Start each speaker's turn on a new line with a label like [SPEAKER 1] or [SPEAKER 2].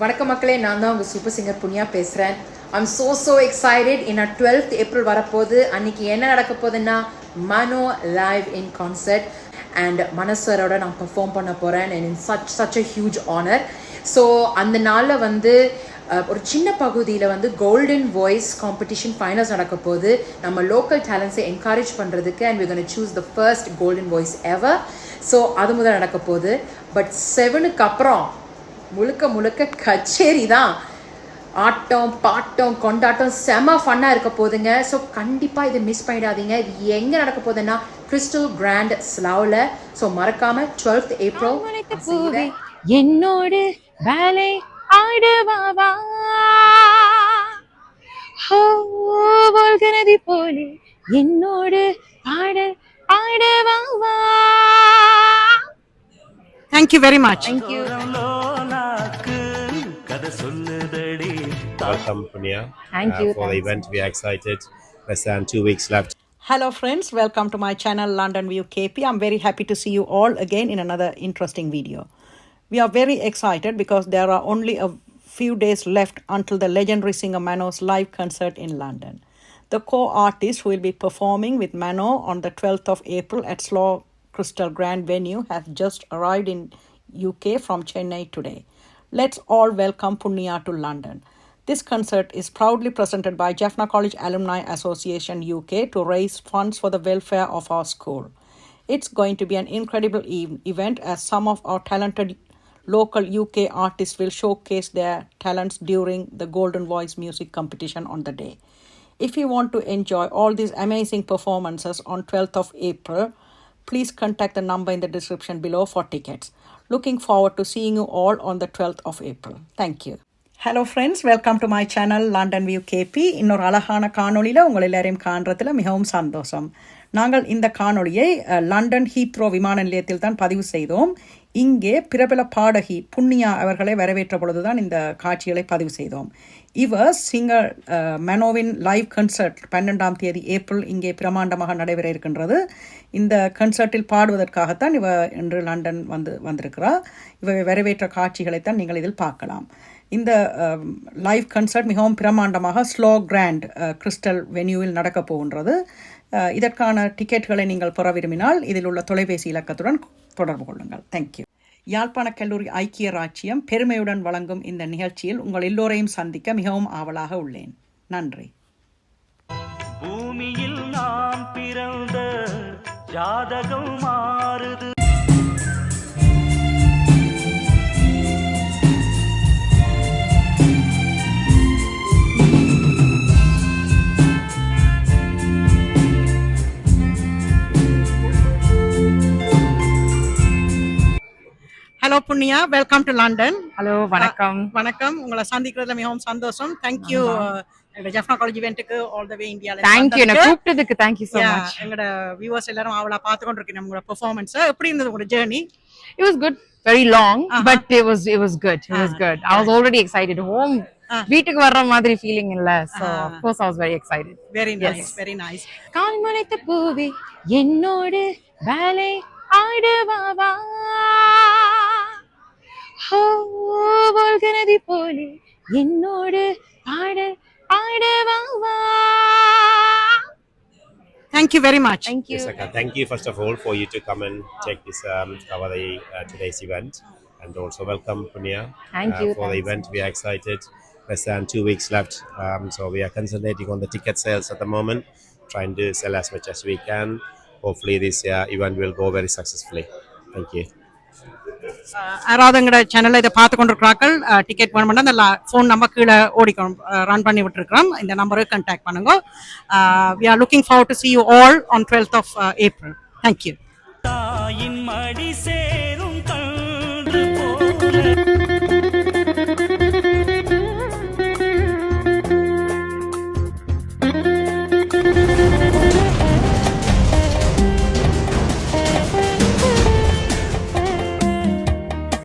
[SPEAKER 1] வணக்க மக்களே நான் தான் உங்கள் சூப்பர் சிங்கர் புனியா பேசுகிறேன் ஐம் ஸோ ஸோ எக்ஸைட்டட் ஏன்னா டுவெல்த் ஏப்ரல் வரப்போகுது. அன்னைக்கு என்ன நடக்க போகுதுன்னா Mano live in concert and மனசரோட நான் பெர்ஃபார்ம் பண்ண போகிறேன் and in such such a huge honour so அந்த நாளில் வந்து ஒரு சின்ன பகுதியில் வந்து கோல்டன் வாய்ஸ் காம்படிஷன் ஃபைனல்ஸ் நடக்க போகுது. நம்ம லோக்கல் டேலண்ட்ஸை என்கரேஜ் பண்ணுறதுக்கு and we can choose the the golden golden ever so அது முதல் நடக்க போகுது. பட் செவனுக்கு அப்புறம் முழுக்க முழுக்க கச்சேரி தான். ஆட்டம் பாட்டம் கொண்டாட்டம் செம ஃபன்னாக இருக்க போகுதுங்க ஸோ கண்டிப்பாக இதை மிஸ் பண்ணிடாதீங்க. இது எங்கே நடக்க போகுதுன்னா கிறிஸ்டல் கிராண்ட் ஸ்லாவில் ஸோ மறக்காம டுவெல்த் ஏப்ரல்
[SPEAKER 2] என்னோடு வேலை ஆடுவாவா? ஹோ நதி போலே. என்னோடு பாடல் ஆடுவாவா?
[SPEAKER 3] Thank you very much.
[SPEAKER 4] Thank you
[SPEAKER 5] Welcome, Punya.
[SPEAKER 2] Thank uh, you,
[SPEAKER 5] for the event, we are excited. Less than two weeks left.
[SPEAKER 3] Hello, friends. Welcome to my channel, London View KP. I'm very happy to see you all again in another interesting video. We are very excited because there are only a few days left until the legendary singer Mano's live concert in London. The co artist who will be performing with Mano on the 12th of April at Slow Crystal Grand venue has just arrived in UK from Chennai today. Let's all welcome Punya to London. This concert is proudly presented by Jaffna College Alumni Association UK to raise funds for the welfare of our school. It's going to be an incredible e- event as some of our talented local UK artists will showcase their talents during the Golden Voice music competition on the day. If you want to enjoy all these amazing performances on 12th of April, please contact the number in the description below for tickets. Looking forward to seeing you all on the 12th of April. Thank you. Hello friends welcome to my channel London view KP இன்னொரு அழகான காணொலியில் உங்கள் எல்லாரையும் காண்றதுல மிகவும் சந்தோஷம். நாங்கள் இந்த காணொளியை லண்டன் ஹீத்ரோ விமான நிலையத்தில் தான் பதிவு செய்தோம். இங்கே பிரபல பாடகி புண்ணியா அவர்களை வரவேற்ற பொழுதுதான் இந்த காட்சிகளை பதிவு செய்தோம். இவர் சிங்கர் மெனோவின் லைவ் கன்சர்ட் பன்னெண்டாம் தேதி ஏப்ரல் இங்கே பிரமாண்டமாக நடைபெற இருக்கின்றது. இந்த கன்சர்ட்டில் பாடுவதற்காகத்தான் இவ இன்று லண்டன் வந்து வந்திருக்கிறார் இவை வரவேற்ற காட்சிகளைத்தான் நீங்கள் இதில் பார்க்கலாம். இந்த um, லைவ் கன்சர்ட் மிகவும் பிரமாண்டமாக ஸ்லோ கிராண்ட் கிறிஸ்டல் வென்யூவில் நடக்கப் போகின்றது. Uh, இதற்கான டிக்கெட்டுகளை நீங்கள் பெற விரும்பினால் இதில் உள்ள தொலைபேசி இலக்கத்துடன் தொடர்பு கொள்ளுங்கள். தேங்க்யூ யாழ்ப்பாண கல்லூரி ஐக்கிய ராச்சியம் பெருமையுடன் வழங்கும் இந்த நிகழ்ச்சியில் உங்கள் எல்லோரையும் சந்திக்க மிகவும் ஆவலாக உள்ளேன். நன்றி.
[SPEAKER 4] பூமியில் நாம் பிறந்த ஜாதகம் மாறுது.
[SPEAKER 3] புண்ணியா வெல்கம் டு லண்டன்
[SPEAKER 2] ஹலோ வணக்கம்.
[SPEAKER 3] வணக்கம். உங்களை சந்திக்கிறதுல மிகவும் சந்தோஷம். தேங்க்யூ ஜெஃப்னா காலேஜ் இவெண்ட்டுக்கு ஆல் த வே இந்தியால
[SPEAKER 2] தேங்க்யூ என்ன கூப்பிட்டதுக்கு தேங்க்யூ ஸோ மச்
[SPEAKER 3] எங்களோட வியூவர்ஸ் எல்லாரும் அவளா பார்த்து கொண்டிருக்கேன் உங்களோட பெர்ஃபார்மன்ஸ் எப்படி இருந்தது உங்களோட journey
[SPEAKER 2] It was good, very long, but it was it was good. It was good. I was already excited. Home, வீட்டுக்கு வர்ற மாதிரி ஃபீலிங் இல்ல. So of course I was very excited.
[SPEAKER 3] Very nice very nice
[SPEAKER 2] கால் முளைத்த பூவே என்னோடு வேலை ஆடுவாவா நதி போலே என்னோடு பாடல் ஆடுவாவா
[SPEAKER 3] thank you very much
[SPEAKER 2] Thank you.
[SPEAKER 5] Yes, okay. Thank you, first of all, for you to come and take this, um, cover the, uh, today's event. And also welcome, Punya.
[SPEAKER 2] Thank you,
[SPEAKER 5] for the
[SPEAKER 2] thanks.
[SPEAKER 5] event, we are excited. Less than two weeks left. Um, so we are concentrating on the ticket sales at the moment, trying to sell as much as we can. Hopefully, this uh, event will go very successfully. Thank you.
[SPEAKER 3] யாராவது எங்களோட சேனல்ல இதை பார்த்து கொண்டிருக்கிறார்கள். Ticket வேணும்னா அந்த phone number கீழே ஓடிக்கணும் run பண்ணி விட்டுருக்கிறோம். இந்த நம்பருக்கு கண்டாக்ட் பண்ணுங்க. We are looking for to see you all on twelfth of April thank you
[SPEAKER 4] தாயின் மடி சேரும் போல